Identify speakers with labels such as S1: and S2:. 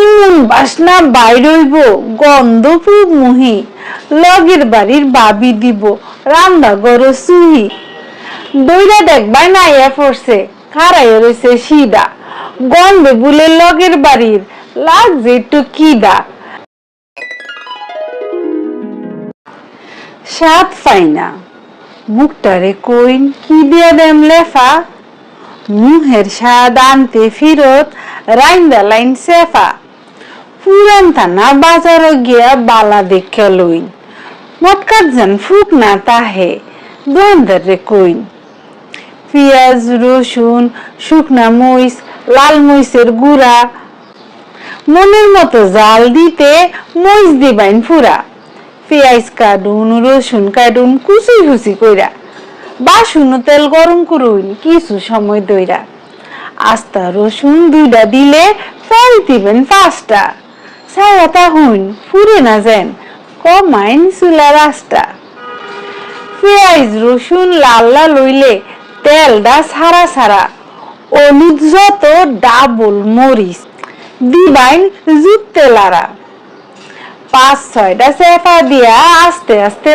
S1: ইমন বাসনা বাইর হইব গন্ধ পুব মুহি, লগের বাড়ির বাবি দিব রান্না গরো সুহি দইরা দেখবাই নাইয়া পড়ছে খারাইয়া রয়েছে সিদা। গন্ধে বুলে লগের বাড়ির লাগছে একটু কিদা। সাত ফাইনা মুখটারে কইন, কি দিয়া দেম লেফা? মুহের স্বাদ আনতে ফিরত, রাইন্দা লাইন সেফা। পুরান থানা বাজার গিয়া বালা দেখে লইন। মটকাত যেন ফুক না তাহে দোকানদার রে কইন। পেঁয়াজ, রসুন, শুকনা মরিচ, লাল মরিচের গুঁড়া। মনের মতো জাল দিতে মরিচ দিবাইন ফুরা। পেঁয়াজ কাটুন, রসুন কাটুন কুচি কুচি কইরা। বাসুন তেল গরম করুন কিছু সময় দইরা। আস্তা রসুন দুইটা দিলে ফল দিবেন পাঁচটা। ছায়াটা হইন ফুরে না যেন, কমাইন চুলা রাস্তা পেঁয়াজ, রসুন লাল লাল লইলে তেলটা সারা সারা হলুদ যত ডাবল মরিচ দিবাইন জুত তেলারা পাঁচ ছয়টা চেপা দিয়া আস্তে আস্তে